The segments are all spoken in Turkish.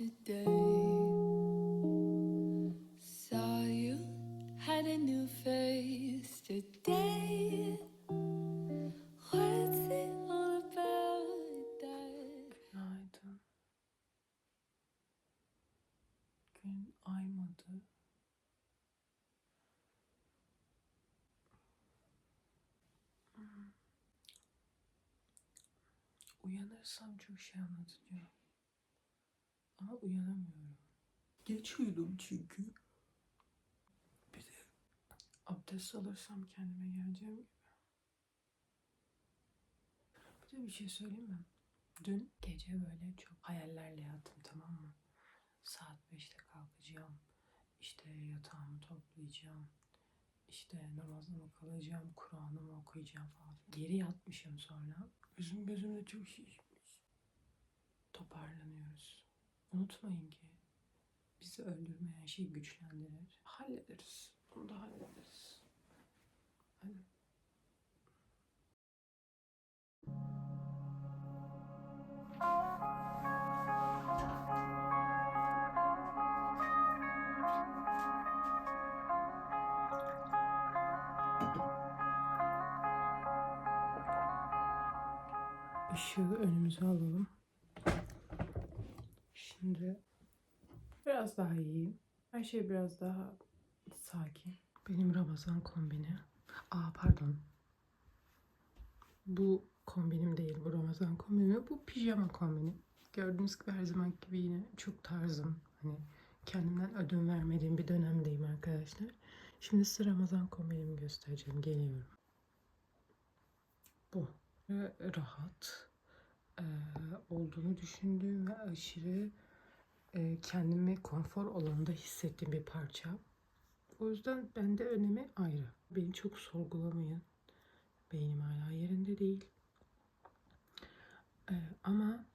today. Saw you had a new face today. What's it all about? Günaydın. Gün aymadı. Uyanırsam çok şey anlatacağım. Uyanamıyorum. Geç uyudum çünkü. Bir de abdest alırsam kendime geleceğim gibi. Bir de bir şey söyleyeyim mi? Dün gece böyle çok hayallerle yattım tamam mı? Saat 5'te kalkacağım. İşte yatağımı toplayacağım. İşte namazımı kılacağım, Kur'an'ımı okuyacağım falan. Geri yatmışım sonra. Gözüm gözümde çok şişmiş. Toparlanıyoruz. Unutmayın ki bizi öldürmeyen şey güçlendirir. Hallederiz. Bunu da hallederiz. Hadi. Işığı önümüze alalım. Şimdi biraz daha iyiyim. Her şey biraz daha sakin. Benim Ramazan kombini. Aa pardon. Bu kombinim değil bu Ramazan kombini. Bu pijama kombini. Gördüğünüz gibi her zaman gibi yine çok tarzım. Hani kendimden ödün vermediğim bir dönemdeyim arkadaşlar. Şimdi size Ramazan kombinimi göstereceğim. Geliyorum. Bu. Rahat olduğunu düşündüğüm ve aşırı kendimi konfor alanında hissettiğim bir parça. O yüzden bende önemi ayrı. Beni çok sorgulamayın. Beynim hala yerinde değil. Eee, ama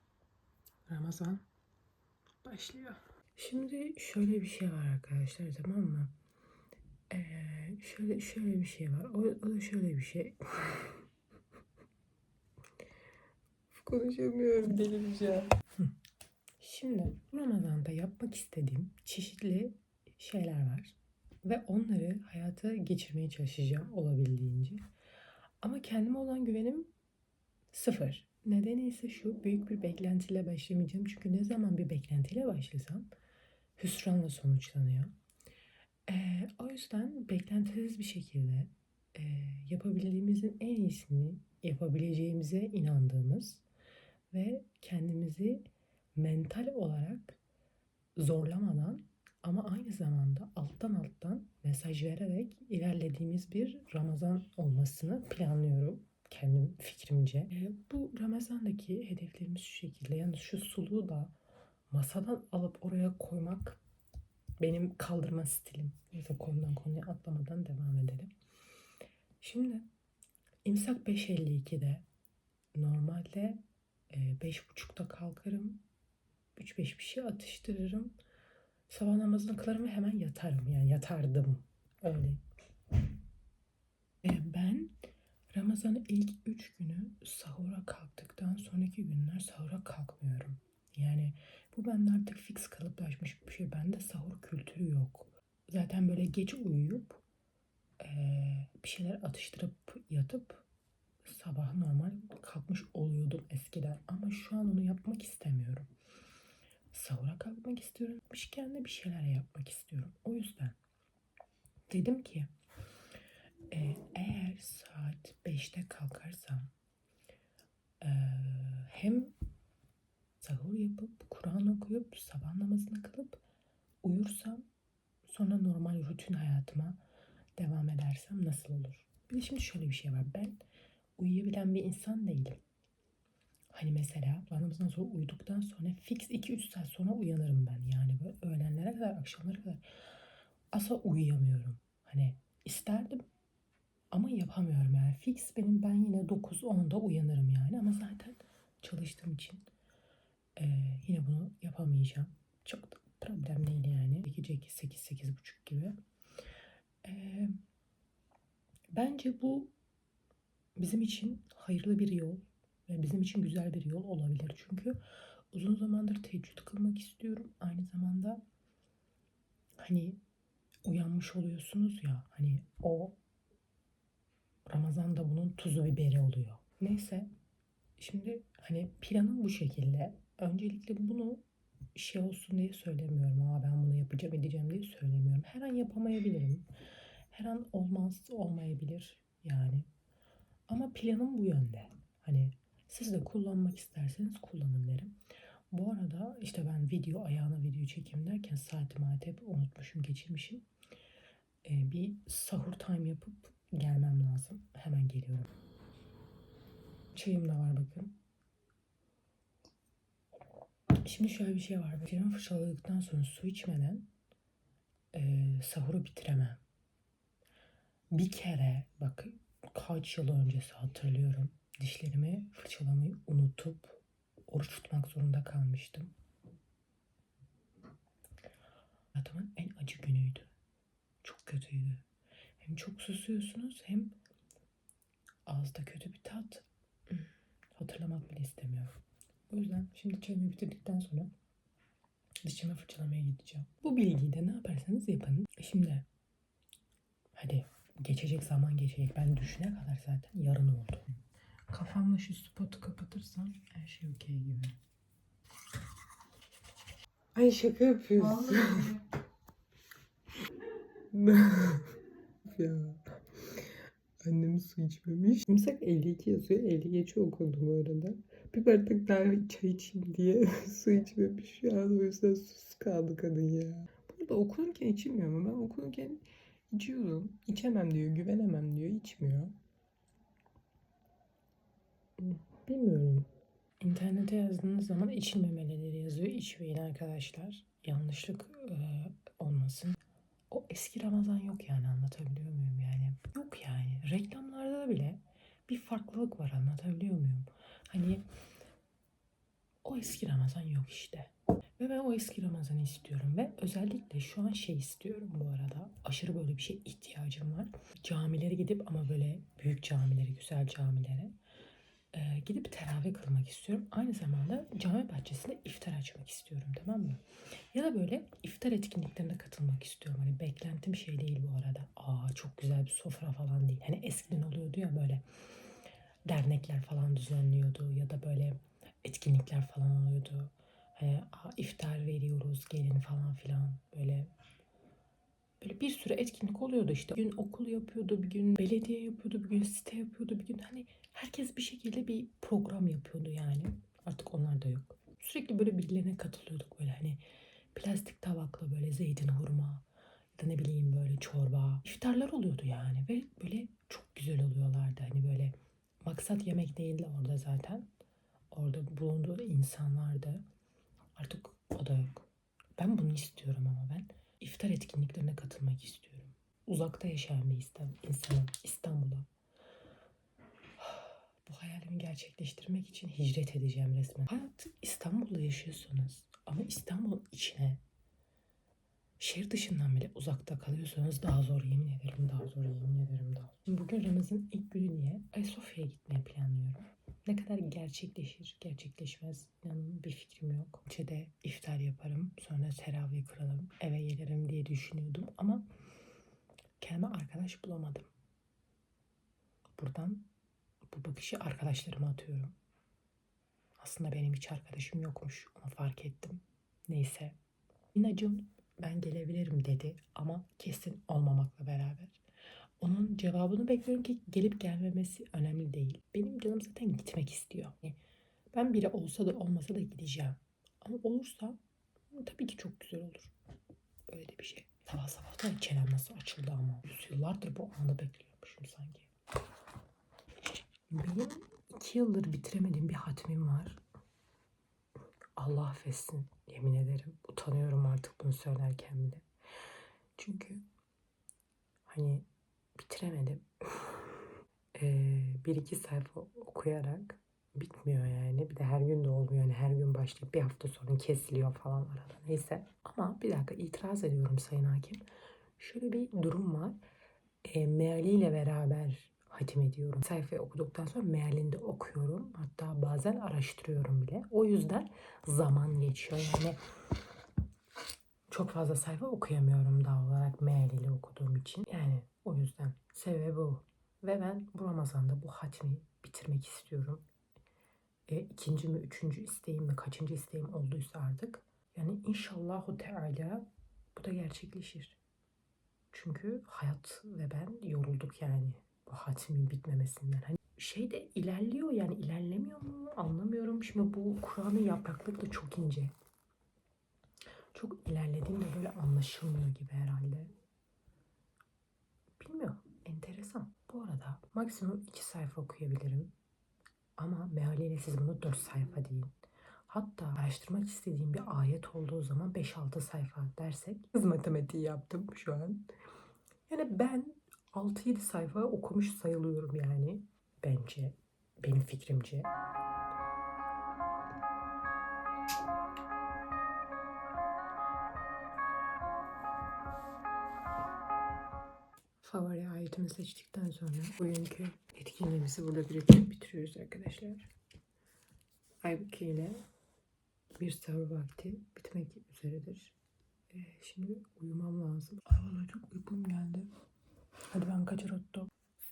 Ramazan başlıyor. Şimdi şöyle bir şey var arkadaşlar tamam mı? Eee, şöyle şöyle bir şey var. O, o da şöyle bir şey. Konuşamıyorum delireceğim. Şimdi Ramazan'da yapmak istediğim çeşitli şeyler var. Ve onları hayata geçirmeye çalışacağım olabildiğince. Ama kendime olan güvenim sıfır. Nedeni ise şu büyük bir beklentiyle başlamayacağım. Çünkü ne zaman bir beklentiyle başlasam hüsranla sonuçlanıyor. Ee, o yüzden beklentisiz bir şekilde e, yapabildiğimizin en iyisini yapabileceğimize inandığımız ve kendimizi mental olarak zorlamadan ama aynı zamanda alttan alttan mesaj vererek ilerlediğimiz bir Ramazan olmasını planlıyorum kendim fikrimce. E, bu Ramazan'daki hedeflerimiz şu şekilde. Yalnız şu suluğu da masadan alıp oraya koymak benim kaldırma stilim. Neyse konudan konuya atlamadan devam edelim. Şimdi imsak 5.52'de normalde e, beş buçukta kalkarım. 3-5 bir şey atıştırırım. Sabah namazını kılarım ve hemen yatarım. Yani yatardım. Öyle. E, ben Ramazan'ın ilk 3 günü sahura kalktıktan sonraki günler sahura kalkmıyorum. Yani bu bende artık fix kalıplaşmış bir şey. Bende sahur kültürü yok. Zaten böyle geç uyuyup e, bir şeyler atıştırıp yatıp sabah normal kalkmış oluyordum eskiden. Ama şu an onu yapmak istemiyorum. Sahura kalkmak istiyorum. Mişken de bir şeyler yapmak istiyorum. O yüzden dedim ki e, eğer saat 5'te kalkarsam e, hem sahur yapıp Kur'an okuyup sabah namazını kılıp uyursam sonra normal rutin hayatıma devam edersem nasıl olur? Bir de şimdi şöyle bir şey var. Ben uyuyabilen bir insan değilim. Hani mesela namazdan sonra uyuduktan sonra fix 2-3 saat sonra uyanırım ben. Yani böyle öğlenlere kadar, akşamlara kadar asla uyuyamıyorum. Hani isterdim ama yapamıyorum yani. Fix benim ben yine 9-10'da uyanırım yani ama zaten çalıştığım için eee, yine bunu yapamayacağım. Çok da problem değil yani. Gece 8-8.30 gibi. Eee, bence bu bizim için hayırlı bir yol ve bizim için güzel bir yol olabilir. Çünkü Uzun zamandır teheccüd kılmak istiyorum. Aynı zamanda hani uyanmış oluyorsunuz ya hani o Ramazan'da bunun tuzu biberi oluyor. Neyse şimdi hani planım bu şekilde. Öncelikle bunu şey olsun diye söylemiyorum. Aa ben bunu yapacağım edeceğim diye söylemiyorum. Her an yapamayabilirim. Her an olmaz olmayabilir yani. Ama planım bu yönde. Hani siz de kullanmak isterseniz kullanın derim. Bu arada işte ben video ayağına video çekeyim derken saatimi hep unutmuşum geçirmişim. Ee, bir sahur time yapıp gelmem lazım. Hemen geliyorum. Çayım da var bakın. Şimdi şöyle bir şey var. Dişlerimi fırçaladıktan sonra su içmeden e, sahuru bitiremem. Bir kere bak kaç yıl öncesi hatırlıyorum. Dişlerimi fırçalamayı unutup oruç tutmak zorunda kalmıştım. Hayatımın en acı günüydü. Çok kötüydü. Hem çok susuyorsunuz hem ağızda kötü bir tat. Hatırlamak bile istemiyorum. O yüzden şimdi çayımı bitirdikten sonra dişimi fırçalamaya gideceğim. Bu bilgiyi de ne yaparsanız yapın. Şimdi hadi geçecek zaman geçecek. Ben düşüne kadar zaten yarın oldu. Kafamla şu spotu kapatırsam her şey okey gibi. Ay şaka yapıyorsun. ya. Annem su içmemiş. İmsak 52 yazıyor. 50 geçe okundu bu arada. Bir bardak daha çay içeyim diye su içmemiş. An o yüzden sus kaldı kadın ya. Bu arada okunurken içilmiyor mu? Ben okunurken içiyordum. İçemem diyor, güvenemem diyor. içmiyor. Bilmiyorum. İnternete yazdığınız zaman içilmemelileri yazıyor. İçmeyin arkadaşlar. Yanlışlık e, olmasın. O eski Ramazan yok yani anlatabiliyor muyum yani? Yok yani. Reklamlarda bile bir farklılık var anlatabiliyor muyum? Hani o eski Ramazan yok işte. Ve ben o eski Ramazan'ı istiyorum ve özellikle şu an şey istiyorum bu arada. Aşırı böyle bir şey ihtiyacım var. Camilere gidip ama böyle büyük camilere, güzel camilere e, gidip teravih kılmak istiyorum. Aynı zamanda cami bahçesinde iftar açmak istiyorum tamam mı? Ya da böyle iftar etkinliklerine katılmak istiyorum. Hani beklentim şey değil bu arada. Aa çok güzel bir sofra falan değil. Hani eskiden oluyordu ya böyle dernekler falan düzenliyordu ya da böyle etkinlikler falan oluyordu. Hani aa, iftar veriyoruz gelin falan filan böyle böyle bir sürü etkinlik oluyordu işte. Bir gün okul yapıyordu, bir gün belediye yapıyordu, bir gün site yapıyordu, bir gün hani herkes bir şekilde bir program yapıyordu yani. Artık onlar da yok. Sürekli böyle birilerine katılıyorduk böyle hani plastik tabakla böyle zeytin hurma ya da ne bileyim böyle çorba. İftarlar oluyordu yani ve böyle çok güzel oluyorlardı. Hani böyle maksat yemek değildi orada zaten. Orada bulunduğu insanlardı. Artık o da yok. Ben bunu istiyorum ama ben iftar etkinliklerine katılmak istiyorum. Uzakta yaşayan bir insan, insanım İstanbul'a. Gerçekleştirmek için hicret edeceğim resmen. Hayatı İstanbul'da yaşıyorsunuz ama İstanbul'un içine şehir dışından bile uzakta kalıyorsanız daha zor yemin ederim daha zor yemin ederim daha zor. Bugün Ramazan ilk günü diye Ayasofya'ya gitmeyi planlıyorum. Ne kadar gerçekleşir, gerçekleşmez inanın bir fikrim yok. İçeride iftar yaparım, sonra teravih kıralım, eve gelirim diye düşünüyordum ama kendime arkadaş bulamadım. Buradan bu bakışı arkadaşlarıma atıyorum. Aslında benim hiç arkadaşım yokmuş, onu fark ettim. Neyse. İnacım ben gelebilirim dedi ama kesin olmamakla beraber. Onun cevabını bekliyorum ki gelip gelmemesi önemli değil. Benim canım zaten gitmek istiyor. Yani Ben biri olsa da olmasa da gideceğim. Ama olursa hı, tabii ki çok güzel olur. Öyle de bir şey. Sabah sabah da çenem nasıl açıldı ama. Yıllardır bu anı bekliyormuşum sanki. Benim iki yıldır bitiremediğim bir hatmim var. Allah affetsin. Yemin ederim. Utanıyorum artık bunu söylerken bile. Çünkü hani bitiremedim. Ee, bir iki sayfa okuyarak bitmiyor yani. Bir de her gün de olmuyor. Yani her gün başlayıp bir hafta sonra kesiliyor falan arada. Neyse. Ama bir dakika itiraz ediyorum Sayın Hakim. Şöyle bir durum var. E, mealiyle beraber hatim ediyorum. Sayfayı okuduktan sonra mealini de okuyorum. Hatta bazen araştırıyorum bile. O yüzden zaman geçiyor. Yani çok fazla sayfa okuyamıyorum daha olarak mealiyle okuduğum için. Yani o yüzden sebebi bu. Ve ben bu Ramazan'da bu hatmi bitirmek istiyorum. E, ikinci mi, üçüncü isteğim mi, kaçıncı isteğim olduysa artık. Yani inşallahu teala bu da gerçekleşir. Çünkü hayat ve ben yorulduk yani bu hatmin bitmemesinden. Hani şey de ilerliyor yani ilerlemiyor mu anlamıyorum. Şimdi bu Kur'an'ın yaprakları da çok ince. Çok ilerlediğinde böyle anlaşılmıyor gibi herhalde. Bilmiyorum. Enteresan. Bu arada maksimum iki sayfa okuyabilirim. Ama mealiyle siz bunu 4 sayfa deyin. Hatta araştırmak istediğim bir ayet olduğu zaman 5-6 sayfa dersek hız matematiği yaptım şu an. Yani ben 6-7 sayfa okumuş sayılıyorum yani bence benim fikrimce. Favori ayetimi seçtikten sonra bugünkü etkinliğimizi burada bitiriyoruz arkadaşlar. Aybüke ile bir sahur vakti bitmek üzeredir. Ee, şimdi uyumam lazım. Ay çok uykum geldi. Hadi ben kaçırotto.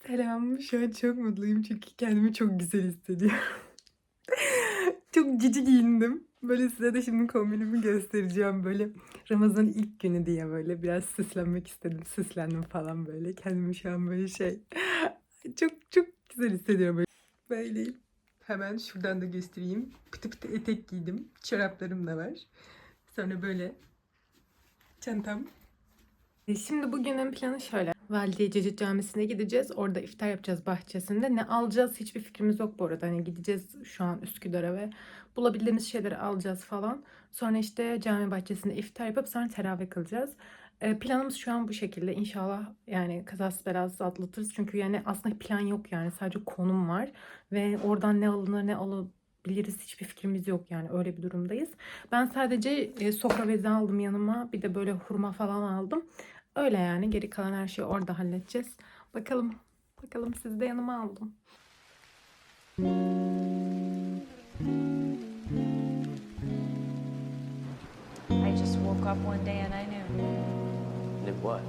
Selam. Şu an çok mutluyum çünkü kendimi çok güzel hissediyorum. çok cici giyindim. Böyle size de şimdi kombinimi göstereceğim. Böyle Ramazan ilk günü diye böyle biraz süslenmek istedim. Süslendim falan böyle. Kendimi şu an böyle şey çok çok güzel hissediyorum böyle. Böyleyim. Hemen şuradan da göstereyim. Pıtı pıtı etek giydim. Çoraplarım da var. Sonra böyle çantam. E, Şimdi bugünün planı şöyle. Valide Cecit Camisi'ne gideceğiz. Orada iftar yapacağız bahçesinde. Ne alacağız hiçbir fikrimiz yok bu arada. Hani gideceğiz şu an Üsküdar'a ve bulabildiğimiz şeyleri alacağız falan. Sonra işte cami bahçesinde iftar yapıp sonra teravih kılacağız. E, planımız şu an bu şekilde. İnşallah yani kazasız belasız atlatırız. Çünkü yani aslında plan yok yani. Sadece konum var. Ve oradan ne alınır ne alabiliriz hiçbir fikrimiz yok yani. Öyle bir durumdayız. Ben sadece e, sofra bezi aldım yanıma. Bir de böyle hurma falan aldım. Öyle yani. Geri kalan her şeyi orada halledeceğiz. Bakalım. Bakalım sizi de yanıma aldım. I just woke up one day and I knew Knew what?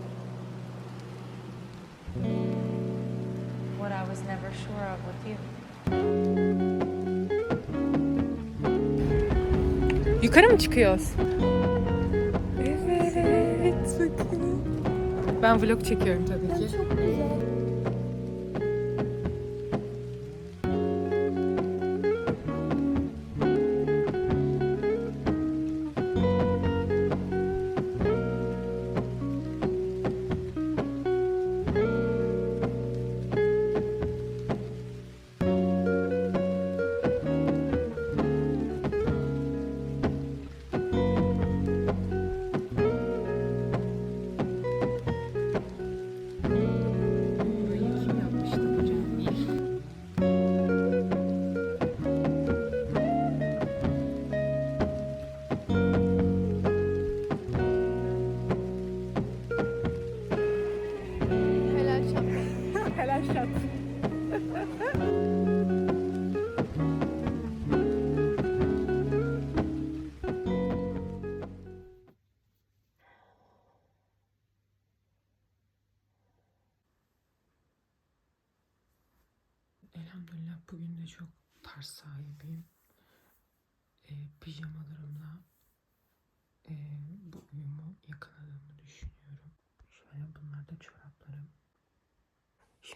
what I was never sure of with you. Yukarı mı çıkıyoruz? Ben vlog çekiyorum tabii ki.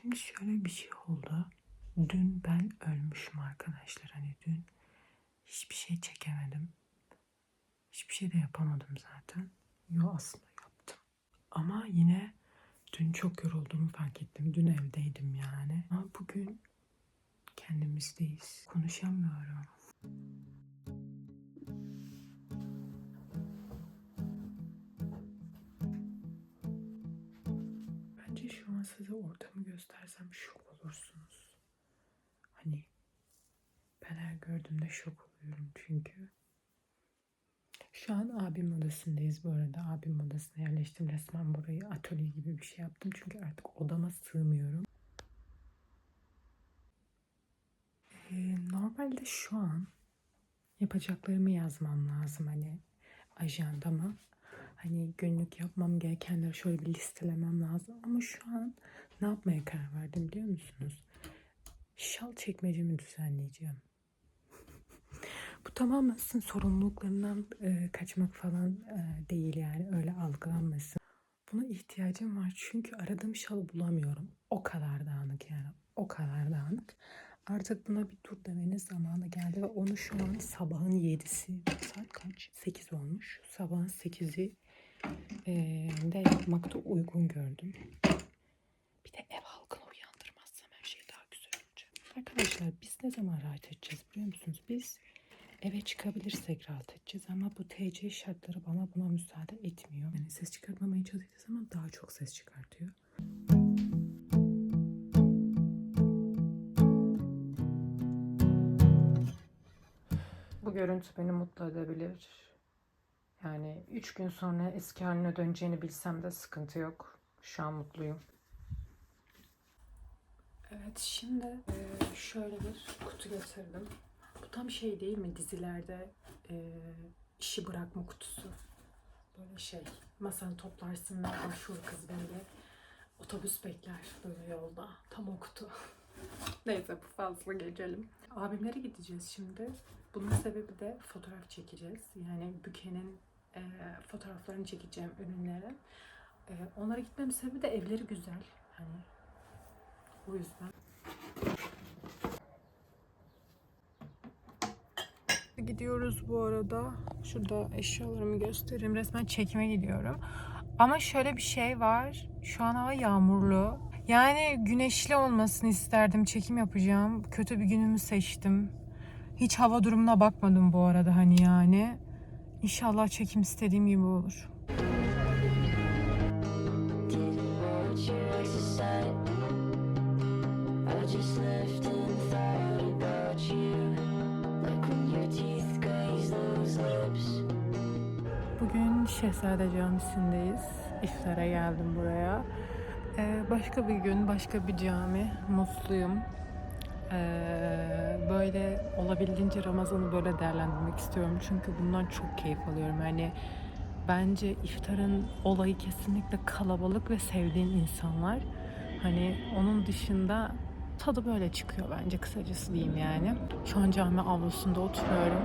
Şimdi şöyle bir şey oldu. Dün ben ölmüşüm arkadaşlar. Hani dün hiçbir şey çekemedim. Hiçbir şey de yapamadım zaten. Yo aslında yaptım. Ama yine dün çok yorulduğumu fark ettim. Dün evdeydim yani. Ama bugün kendimizdeyiz. Konuşamıyorum. size ortamı göstersem şok olursunuz. Hani ben her gördüğümde şok oluyorum çünkü. Şu an abim odasındayız bu arada. Abim odasına yerleştim. Resmen burayı atölye gibi bir şey yaptım. Çünkü artık odama sığmıyorum. Ee, normalde şu an yapacaklarımı yazmam lazım hani ajandama. Hani günlük yapmam gerekenleri şöyle bir listelemem lazım. Ama şu an ne yapmaya karar verdim biliyor musunuz? Şal çekmecemi düzenleyeceğim. Bu tamamen sizin sorumluluklarından e, kaçmak falan e, değil yani öyle algılanmasın. Buna ihtiyacım var çünkü aradığım şalı bulamıyorum. O kadar dağınık yani o kadar dağınık. Artık buna bir dur demenin zamanı geldi ve onu şu an sabahın 7'si saat kaç? 8 olmuş. Sabahın 8'i eee, de yapmakta uygun gördüm. Bir de ev halkını uyandırmazsam her şey daha güzel olacak. Arkadaşlar biz ne zaman rahat edeceğiz biliyor musunuz? Biz eve çıkabilirsek rahat edeceğiz ama bu TC şartları bana buna müsaade etmiyor. Yani ses çıkartmamaya çalıştığı zaman daha çok ses çıkartıyor. Bu görüntü beni mutlu edebilir. Yani üç gün sonra eski haline döneceğini bilsem de sıkıntı yok. Şu an mutluyum. Evet şimdi e, şöyle bir kutu getirdim. Bu tam şey değil mi dizilerde e, işi bırakma kutusu. Böyle şey masanı toplarsın ve başvur kız böyle otobüs bekler böyle yolda. Tam o kutu. Neyse bu fazla geçelim. Abimlere gideceğiz şimdi. Bunun sebebi de fotoğraf çekeceğiz. Yani Büke'nin e, fotoğraflarını çekeceğim ürünlerin. E, onlara gitmemin sebebi de evleri güzel. Hani o yüzden. Gidiyoruz bu arada. Şurada eşyalarımı göstereyim. Resmen çekime gidiyorum. Ama şöyle bir şey var. Şu an hava yağmurlu. Yani güneşli olmasını isterdim. Çekim yapacağım. Kötü bir günümü seçtim. Hiç hava durumuna bakmadım bu arada hani yani. İnşallah çekim istediğim gibi olur. Bugün Şehzade Camisi'ndeyiz. İftara geldim buraya. Ee, başka bir gün, başka bir cami. Mutluyum. Böyle olabildiğince Ramazan'ı böyle değerlendirmek istiyorum. Çünkü bundan çok keyif alıyorum. Yani bence iftarın olayı kesinlikle kalabalık ve sevdiğin insanlar. Hani onun dışında tadı böyle çıkıyor bence kısacası diyeyim yani. Şu an cami avlusunda oturuyorum.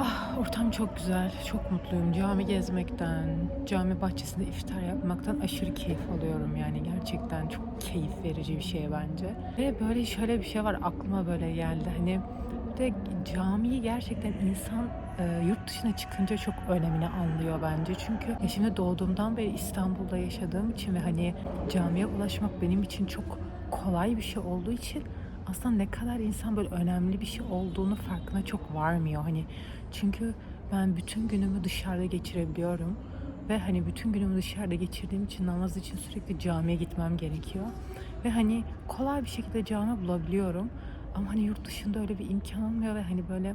Ah, ortam çok güzel, çok mutluyum. Cami gezmekten, cami bahçesinde iftar yapmaktan aşırı keyif alıyorum yani gerçekten çok keyif verici bir şey bence. Ve böyle şöyle bir şey var aklıma böyle geldi hani de camiyi gerçekten insan e, yurt dışına çıkınca çok önemini anlıyor bence. Çünkü ya şimdi doğduğumdan beri İstanbul'da yaşadığım için ve hani camiye ulaşmak benim için çok kolay bir şey olduğu için aslında ne kadar insan böyle önemli bir şey olduğunu farkına çok varmıyor. Hani çünkü ben bütün günümü dışarıda geçirebiliyorum ve hani bütün günümü dışarıda geçirdiğim için namaz için sürekli camiye gitmem gerekiyor. Ve hani kolay bir şekilde cami bulabiliyorum. Ama hani yurt dışında öyle bir imkan olmuyor ve hani böyle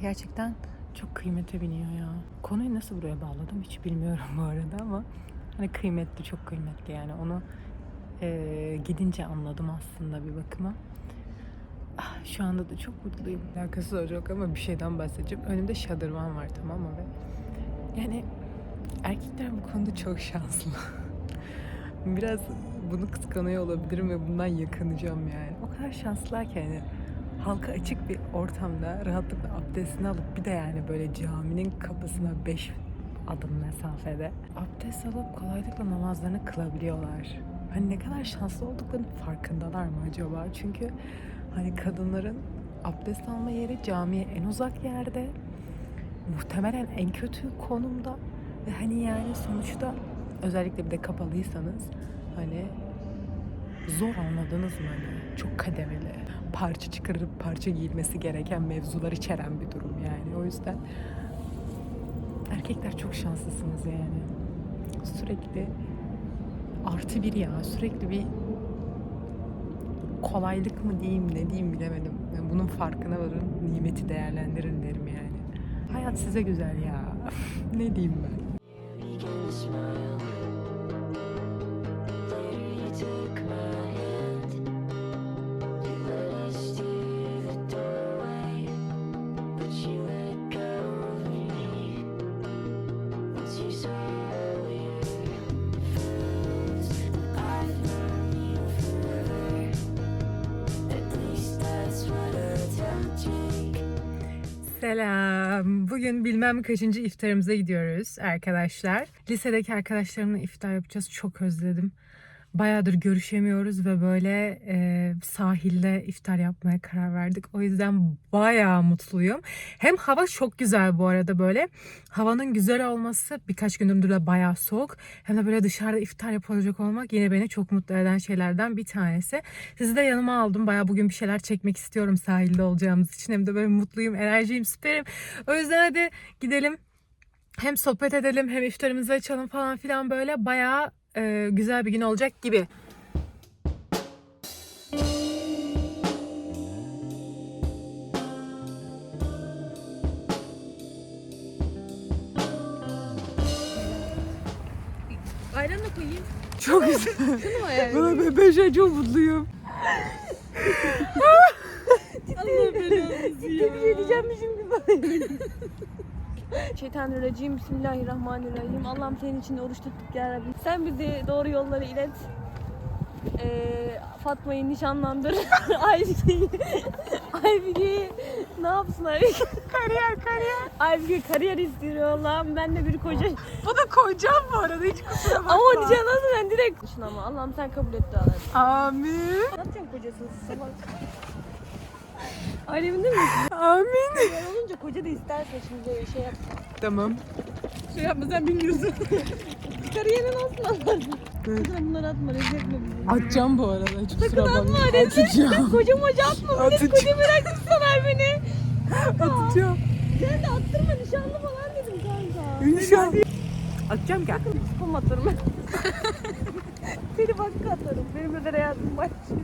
gerçekten çok kıymete biniyor ya. Konuyu nasıl buraya bağladım hiç bilmiyorum bu arada ama hani kıymetli çok kıymetli yani onu eee, gidince anladım aslında bir bakıma. Ah, şu anda da çok mutluyum. Alakası olacak ama bir şeyden bahsedeceğim. Önümde şadırvan var tamam mı? Yani erkekler bu konuda çok şanslı. Biraz bunu kıskanıyor olabilirim ve bundan yakınacağım yani. O kadar şanslılar ki yani halka açık bir ortamda rahatlıkla abdestini alıp bir de yani böyle caminin kapısına 5 adım mesafede abdest alıp kolaylıkla namazlarını kılabiliyorlar. Hani ne kadar şanslı olduklarının farkındalar mı acaba? Çünkü hani kadınların abdest alma yeri camiye en uzak yerde. Muhtemelen en kötü konumda. Ve hani yani sonuçta özellikle bir de kapalıysanız hani zor anladınız mı? Hani çok kademeli. Parça çıkarıp parça giyilmesi gereken mevzular içeren bir durum yani. O yüzden erkekler çok şanslısınız yani. Sürekli artı bir ya. Sürekli bir kolaylık mı diyeyim ne diyeyim bilemedim. Yani bunun farkına varın, nimeti değerlendirin derim yani. Hayat size güzel ya. ne diyeyim ben? Bilmem kaçıncı iftarımıza gidiyoruz arkadaşlar. Lisedeki arkadaşlarımla iftar yapacağız. Çok özledim. Bayağıdır görüşemiyoruz ve böyle e, sahilde iftar yapmaya karar verdik. O yüzden bayağı mutluyum. Hem hava çok güzel bu arada böyle. Havanın güzel olması birkaç gündür de bayağı soğuk. Hem de böyle dışarıda iftar yapılacak olmak yine beni çok mutlu eden şeylerden bir tanesi. Sizi de yanıma aldım. Bayağı bugün bir şeyler çekmek istiyorum sahilde olacağımız için. Hem de böyle mutluyum, enerjiyim, süperim. O yüzden hadi gidelim. Hem sohbet edelim hem iftarımızı açalım falan filan böyle bayağı e, güzel bir gün olacak gibi. Ayran da koyayım. Çok güzel. Şunu mu ayran? Ben, ben çok mutluyum. Allah belanızı ya. Bir şey diyeceğim şimdi? Şeytanirracim. Bismillahirrahmanirrahim. Allah'ım senin için oruç tuttuk ya Rabbi. Sen bizi doğru yollara ilet. Ee, Fatma'yı nişanlandır. Aybike'yi Aybike'yi ne yapsın Aybike? Kariyer kariyer. Aybike kariyer istiyor Allah'ım. Ben de bir koca. Bu da kocam bu arada hiç kusura bakma. ama nişanlandı ben direkt. Şuna ama Allah'ım sen kabul et duaları. Amin. Ne yapacaksın kocasız salak? Ailemin mi? Amin. Koca da isterse şimdi şey yap. Tamam. Şey yapma sen bilmiyorsun. Kariyerin olsun Allah'ım. Sakın bunları atma rezil etme bizi. Atacağım bu arada hiç kusura Sakın atma bakma. rezil etme. Atacağım. Kocam hoca atma. Atacağım. koca bırakmışsalar beni. Atacağım. Sen de attırma nişanlı falan dedim kanka. İnşallah. Atacağım gel. Spam atarım. Seni başka atarım. Benim özel hayatım başlıyor.